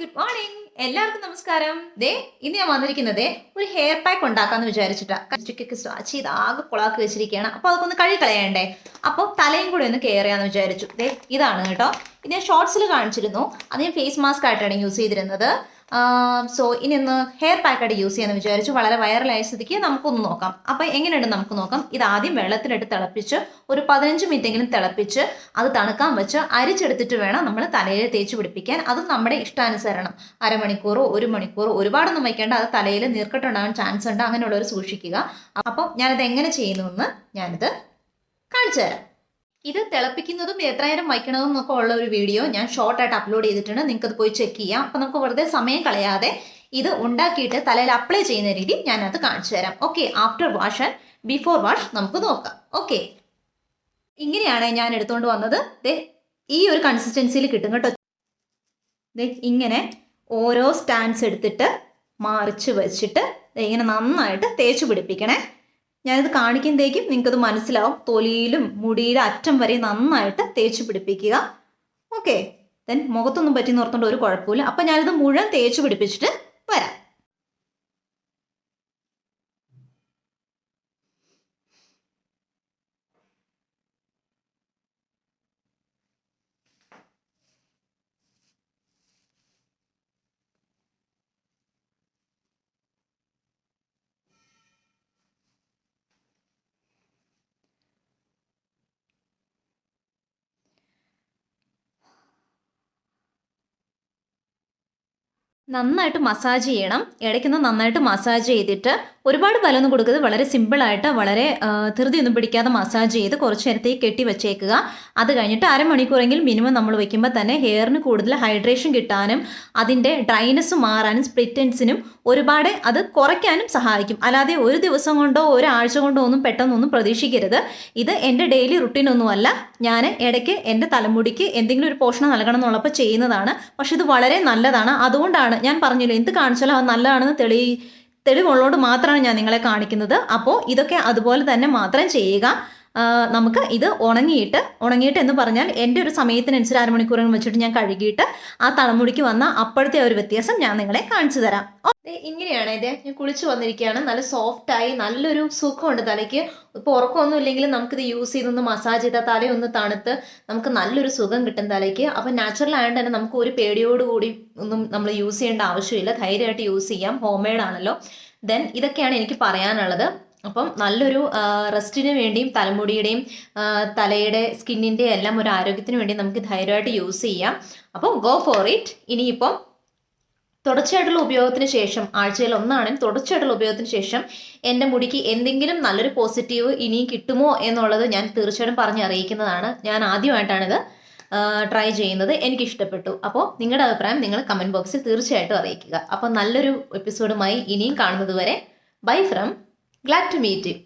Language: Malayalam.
ഗുഡ് മോർണിംഗ് എല്ലാവർക്കും നമസ്കാരം. ദേ ഇന്ന് ഞാൻ വന്നിരിക്കുന്നത് ഒരു ഹെയർ പാക്ക് ഉണ്ടാക്കാന്ന് വിചാരിച്ചിട്ടാ. കച്ചിക്കൊക്കെ സ്വാച്ച് ചെയ്ത് ആകെ കുളാക്കി വെച്ചിരിക്കുകയാണ് അപ്പോൾ അതൊക്കെ ഒന്ന് കഴുകി കളയണ്ടേ അപ്പോൾ തലയും കൂടെ ഒന്ന് കെയർ ചെയ്യാന്ന് വിചാരിച്ചു. ദേ ഇതാണ് കേട്ടോ. ഇത് ഞാൻ ഷോർട്സിൽ കാണിച്ചിരുന്നു. അത് ഞാൻ ഫേസ് മാസ്ക് ആയിട്ടാണ് യൂസ് ചെയ്തിരുന്നത്. സോ ഇനി ഒന്ന് ഹെയർ പാക്കായിട്ട് യൂസ് ചെയ്യാന്ന് വിചാരിച്ചു വളരെ വൈറലായ സ്ഥിതിക്ക് നമുക്കൊന്ന് നോക്കാം. അപ്പോൾ എങ്ങനെയുണ്ട് നമുക്ക് നോക്കാം. ഇത് ആദ്യം വെള്ളത്തിലിട്ട് തിളപ്പിച്ച് ഒരു പതിനഞ്ച് മിനിറ്റെങ്കിലും തിളപ്പിച്ച് അത് തണുക്കാൻ വെച്ച് അരിച്ചെടുത്തിട്ട് വേണം നമ്മൾ തലയിൽ തേച്ച് പിടിപ്പിക്കാൻ. അത് നമ്മുടെ ഇഷ്ടാനുസരണം. അരമണിക്കൂറോ ഒരു മണിക്കൂറോ ഒരുപാടൊന്നും വയ്ക്കേണ്ട. അത് തലയിൽ നീർക്കെട്ടുണ്ടാകാൻ ചാൻസ് ഉണ്ട്. അങ്ങനെയുള്ളവർ സൂക്ഷിക്കുക. അപ്പം ഞാനത് എങ്ങനെ ചെയ്യുന്നു എന്ന് ഞാനിത് കാണിച്ചു തരാം. ഇത് തിളപ്പിക്കുന്നതും എത്ര നേരം വയ്ക്കണതും എന്നൊക്കെ ഉള്ള ഒരു വീഡിയോ ഞാൻ ഷോർട്ടായിട്ട് അപ്ലോഡ് ചെയ്തിട്ടുണ്ട്. നിങ്ങൾക്ക് അത് പോയി ചെക്ക് ചെയ്യാം. അപ്പം നമുക്ക് വെറുതെ സമയം കളയാതെ ഇത് ഉണ്ടാക്കിയിട്ട് തലയിൽ അപ്ലൈ ചെയ്യുന്ന രീതി ഞാനത് കാണിച്ചു തരാം. Okay after wash and before wash നമുക്ക് നോക്കാം. ഓക്കെ ഇങ്ങനെയാണ് ഞാൻ എടുത്തുകൊണ്ട് വന്നത്. ദേ ഈ ഒരു കൺസിസ്റ്റൻസിയിൽ കിട്ടും കേട്ടോ. ദേ ഇങ്ങനെ ഓരോ സ്റ്റാൻഡ്സ് എടുത്തിട്ട് മറിച്ച് വെച്ചിട്ട് ഇങ്ങനെ നന്നായിട്ട് തേച്ച് പിടിപ്പിക്കണേ. ഞാനിത് കാണിക്കുമ്പോഴേക്കും നിങ്ങൾക്കത് മനസ്സിലാവും. തൊലിയിലും മുടിയിലും അറ്റം വരെ നന്നായിട്ട് തേച്ച് പിടിപ്പിക്കുക. ഓക്കെ ദെൻ മുഖത്തൊന്നും പറ്റി നിർത്തേണ്ട ഒരു കുഴപ്പമില്ല അപ്പം ഞാനിത് മുഴുവൻ തേച്ച് പിടിപ്പിച്ചിട്ട് വരാം നന്നായിട്ട് മസാജ് ചെയ്യണം. ഇടയ്ക്കൊന്ന് നന്നായിട്ട് മസാജ് ചെയ്തിട്ട് ഒരുപാട് ബലമൊന്നും കൊടുക്കരുത്. വളരെ സിമ്പിളായിട്ട് വളരെ ധൃതിയൊന്നും പിടിക്കാതെ മസാജ് ചെയ്ത് കുറച്ച് നേരത്തേക്ക് കെട്ടി വെച്ചേക്കുക. അത് കഴിഞ്ഞിട്ട് അരമണിക്കൂറെങ്കിലും മിനിമം നമ്മൾ വെക്കുമ്പോൾ തന്നെ ഹെയറിന് കൂടുതൽ ഹൈഡ്രേഷൻ കിട്ടാനും അതിന്റെ ഡ്രൈനസ് മാറാനും സ്പ്ലിറ്റൻസിനും ഒരുപാട് അത് കുറയ്ക്കാനും സഹായിക്കും. അല്ലാതെ ഒരു ദിവസം കൊണ്ടോ ഒരാഴ്ച കൊണ്ടോ ഒന്നും പെട്ടെന്നൊന്നും പ്രതീക്ഷിക്കരുത്. ഇത് എന്റെ ഡെയിലി റുട്ടീനൊന്നുമല്ല ഞാൻ ഇടയ്ക്ക് എന്റെ തലമുടിക്ക് എന്തെങ്കിലും ഒരു പോഷണം നൽകണം എന്നുള്ളപ്പോൾ ചെയ്യുന്നതാണ്. പക്ഷെ ഇത് വളരെ നല്ലതാണ്. അതുകൊണ്ടാണ് ഞാൻ പറഞ്ഞില്ല എന്ത് കാണിച്ചാലും അത് നല്ലതാണെന്ന് തെളി തെളിവുള്ളതുകൊണ്ട് മാത്രമാണ് ഞാൻ നിങ്ങളെ കാണിക്കുന്നത്. അപ്പോൾ ഇതൊക്കെ അതുപോലെ തന്നെ മാത്രം ചെയ്യുക. നമുക്ക് ഇത് ഉണങ്ങിയിട്ട് ഉണങ്ങിയിട്ട് എന്ന് പറഞ്ഞാൽ എന്റെ ഒരു സമയത്തിനനുസരിച്ച് അരമണിക്കൂറുകൾ വെച്ചിട്ട് ഞാൻ കഴുകിയിട്ട് ആ തലമുടിക്ക് വന്ന അപ്പോഴത്തെ ഒരു വ്യത്യാസം ഞാൻ നിങ്ങളെ കാണിച്ചു തരാം. ഇങ്ങനെയാണ്. ഇത് ഞാൻ കുളിച്ച് വന്നിരിക്കുകയാണ്. നല്ല സോഫ്റ്റായി നല്ലൊരു സുഖമുണ്ട് തലയ്ക്ക്. ഇപ്പോൾ ഉറക്കമൊന്നും ഇല്ലെങ്കിലും നമുക്കിത് യൂസ് ചെയ്തൊന്ന് മസാജ് ചെയ്താൽ തലയൊന്ന് തണുത്ത് നമുക്ക് നല്ലൊരു സുഖം കിട്ടും തലയ്ക്ക്. അപ്പോൾ നാച്ചുറൽ ആയതുകൊണ്ട് തന്നെ നമുക്ക് ഒരു പേടിയോടുകൂടി ഒന്നും നമ്മൾ യൂസ് ചെയ്യേണ്ട ആവശ്യമില്ല. ധൈര്യമായിട്ട് യൂസ് ചെയ്യാം. ഹോം മെയ്ഡ് ആണല്ലോ. ദെൻ ഇതൊക്കെയാണ് എനിക്ക് പറയാനുള്ളത്. അപ്പം നല്ലൊരു റെസ്റ്റിന് വേണ്ടിയും തലമുടിയുടെയും തലയുടെ സ്കിന്നിന്റെ എല്ലാം ഒരു ആരോഗ്യത്തിന് വേണ്ടി നമുക്ക് ധൈര്യമായിട്ട് യൂസ് ചെയ്യാം. അപ്പോൾ ഗോ ഫോർ ഇറ്റ് ഇനിയിപ്പം തുടർച്ചയായിട്ടുള്ള ഉപയോഗത്തിന് ശേഷം ആഴ്ചയിൽ ഒന്നാണ് തുടർച്ചയായിട്ടുള്ള ഉപയോഗത്തിന് ശേഷം എന്റെ മുടിക്ക് എന്തെങ്കിലും നല്ലൊരു പോസിറ്റീവ് ഇനിയും കിട്ടുമോ എന്നുള്ളത് ഞാൻ തീർച്ചയായിട്ടും പറഞ്ഞ് അറിയിക്കുന്നതാണ്. ഞാൻ ആദ്യമായിട്ടാണിത് ട്രൈ ചെയ്യുന്നത്. എനിക്ക് ഇഷ്ടപ്പെട്ടു. അപ്പോൾ നിങ്ങളുടെ അഭിപ്രായം നിങ്ങൾ കമന്റ് ബോക്സിൽ തീർച്ചയായിട്ടും അറിയിക്കുക. അപ്പോൾ നല്ലൊരു എപ്പിസോഡുമായി ഇനിയും കാണുന്നത് വരെ bye from glad to meet you